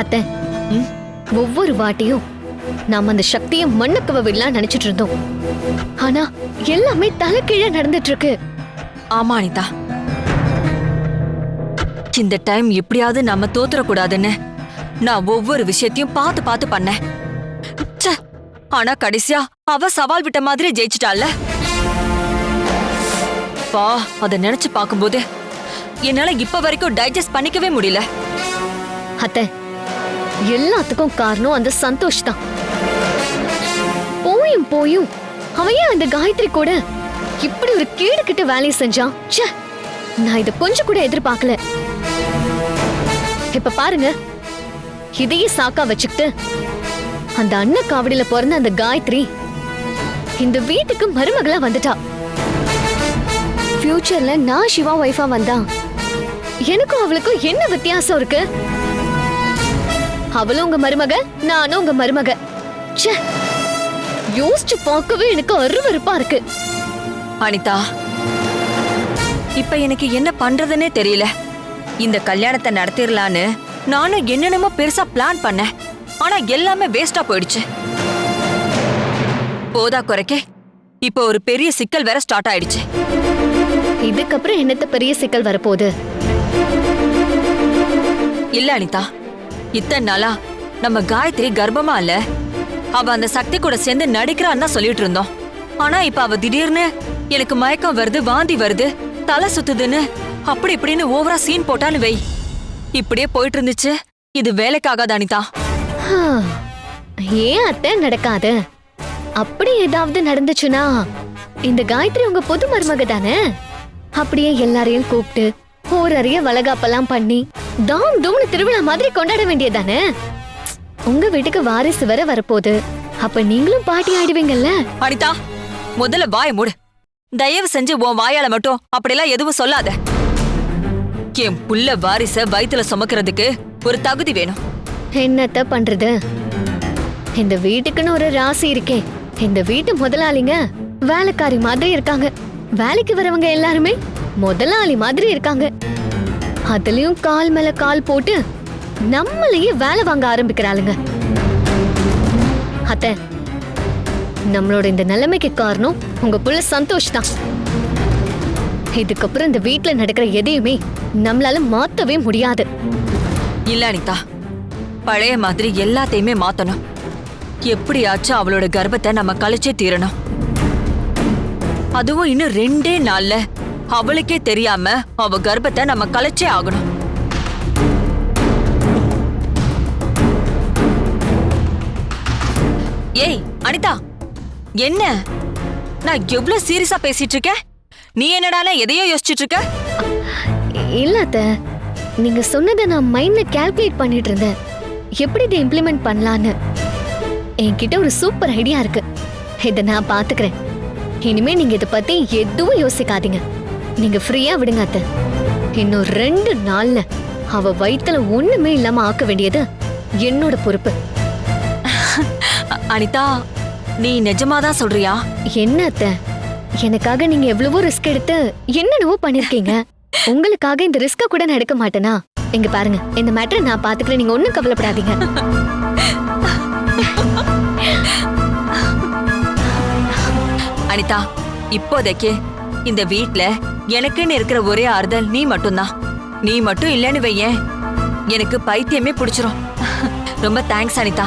அத்தை ஒவ்வொரு வாட்டியும் நாம அந்த சக்தியை மண்ணுக்குவ விடலாம் நினைச்சிட்டு இருந்தோம். ஆனா எல்லாமே தலைகீழ நடந்துட்டு இருக்கு ஆமா அனிதா. இந்த டைம் எப்படியாவது நம்ம தோத்துறக்கூடாதுன்னு நான் ஒவ்வொரு விஷயத்தையும் பார்த்து பார்த்து பண்ணேன். ஆனா கடைசியா அவ சவால் விட்ட மாதிரி ஜெயிச்சிட்டால பா அத நினைச்சு பார்க்கும்போது என்னால இப்ப வரைக்கும் டைஜஸ்ட் பண்ணிக்கவே முடியல. அத்தை எல்லாத்துக்கும் காரணம் அந்த சந்தோஷ் தான். போயும் போயும் அவன் ஏன் அந்த காயத்ரி கூட இப்படி ஒரு கேடு கிட்ட வேலையை செஞ்சான்? ச்சே நான் இத கொஞ்சம் கூட எதிர்பார்க்கல. இப்ப பாருங்க இதையே சாக்கா வச்சுக்கிட்டு அந்த அண்ணன் காவடியில பிறந்த அந்த காயத்ரி இந்த வீட்டுக்கு மருமகளா வந்துட்டா. ஃபியூச்சர்ல நான் சிவா ஒய்ஃபா வந்தா எனக்கும் அவளுக்கும் என்ன வித்தியாசம் இருக்கு? அவளும் உங்க மருமக நானும் உங்க மருமக. ச்சே யோசிச்சு பார்க்கவே எனக்கு அருவருப்பா இருக்கு. அனிதா இப்ப எனக்கு என்ன பண்றதுன்னே தெரியல. இந்த கல்யாணத்தை நடத்திடலான்னு நானும் என்னென்னமோ பெருசா பிளான் பண்ணேன். ஆனா எல்லாமே வேஸ்டா போயிடுச்சு. போதா குறைக்க இப்போ ஒரு பெரிய சிக்கல் வேற ஸ்டார்ட் ஆயிடுச்சு. இதுக்கப்புறம் என்னத்த பெரிய சிக்கல் வரப்போகுது? இல்ல அனிதா இத்தனை நாளா நம்ம காயத்ரி கர்ப்பமா இல்ல? அவ அந்த சக்தி கூட சேர்ந்து நடிக்கிறான்னு தான் சொல்லிட்டு இருந்தோம். ஆனா இப்ப அவ திடீர்னு எனக்கு மயக்கம் வருது வாந்தி வருது தலை சுத்துதுன்னு அப்படி இப்படின்னு ஓவரா சீன் போட்டான்னு வை. இப்படியே போயிட்டு இருந்துச்சு. இது வேலைக்காகாது அனிதா. ஹா, ஏன் அத்தை நடக்காது? அப்படி ஏதாவது நடந்துச்சுன்னா இந்த காயத்ரி உங்க புது மருமக தானே? அப்படியே எல்லாரையும் கூப்பிட்டு ஓரறிய வளகாப்பெல்லாம் பண்ணி தாம் தூம்னு திருவிழா மாதிரி கொண்டாட வேண்டியதானே உங்க வீட்டுக்கு வாரிசு வர வரப்போகுது. அப்ப நீங்களும் பாட்டி ஆயிடுவீங்கல்ல? அனிதா முதல்ல வாய மூடு. தயவு செஞ்சு உன் வாயால மட்டும் அப்படிலாம் எதுவும் சொல்லாத. என் புள்ள வாரிச வயித்துல சுமக்கிறதுக்கு ஒரு தகுதி வேணும். என்னத்த பண்றது? இந்த வீட்டுக்குன்னு ஒரு ராசி இருக்கே. இந்த வீட்டு முதலாளிங்க வேலைக்காரி மாதிரி இருக்காங்க. வேலைக்கு வரவங்க எல்லாருமே முதலாளி மாதிரி இருக்காங்க. அதுலயும் கால் மேல கால் போட்டு நம்மளையே வேலை வாங்க ஆரம்பிக்கிறாளுங்க. அத்த நம்மளோட இந்த நிலைமைக்கு காரணம் உங்க புள்ள சந்தோஷ் தான். இதுக்கப்புறம் இந்த வீட்டுல நடக்கிற எதையுமே நம்மளால மாத்தவே முடியாது. இல்ல அனிதா பழைய மாதிரி எல்லாத்தையுமே மாத்தணும். எப்படியாச்சும் அவளோட கர்ப்பத்தை நம்ம கழிச்சே தீரணும். அதுவும் இன்னும் ரெண்டே நாள்ல அவளுக்கே தெரியாம அவ கர்ப்பத்தை நம்ம கலைச்சே ஆகணும். ஏய் அனிதா என்ன? நான் எவ்வளவு சீரியஸா பேசிட்டு இருக்கேன் நீ என்னடானா எதையோ யோசிச்சுட்டு இருக்க இல்ல அத்த நீங்க சொன்னதை நான் மைண்ட்ல கால்குலேட் பண்ணிட்டு இருந்தேன் எப்படி இதை இம்ப்ளிமெண்ட் பண்ணலான்னு? என்கிட்ட ஒரு சூப்பர் ஐடியா இருக்கு. இதை நான் பாத்துக்கிறேன். இனிமே நீங்க இதை பத்தி எதுவும் யோசிக்காதீங்க. நீங்க ஃப்ரீயா விடுங்க அத்த. இன்னும் ரெண்டு நாள்ல அவ வயித்துல ஒண்ணுமே இல்லாம ஆக்க வேண்டியது என்னோட பொறுப்பு. அனிதா நீ நிஜமாதான் சொல்றியா? என்ன அத்த? எனக்காக நீங்க எவ்வளவோ ரிஸ்க் எடுத்து என்னென்னவோ பண்ணிருக்கீங்க. உங்களுக்காக இந்த ரிஸ்க கூட நான் எடுக்க மாட்டேனா? இங்க பாருங்க இந்த மேட்டரை நான் பாத்துக்கிறேன். நீங்க ஒண்ணும் கவலைப்படாதீங்க. அனிதா இப்போதைக்கு இந்த வீட்ல எனக்குன்னு இருக்கிற ஒரே ஆறுதல் நீ மட்டும்தான். நீ மட்டும் இல்லைன்னு வையேன். எனக்கு பைத்தியமே பிடிச்சிரும். ரொம்ப தேங்க்ஸ் அனிதா.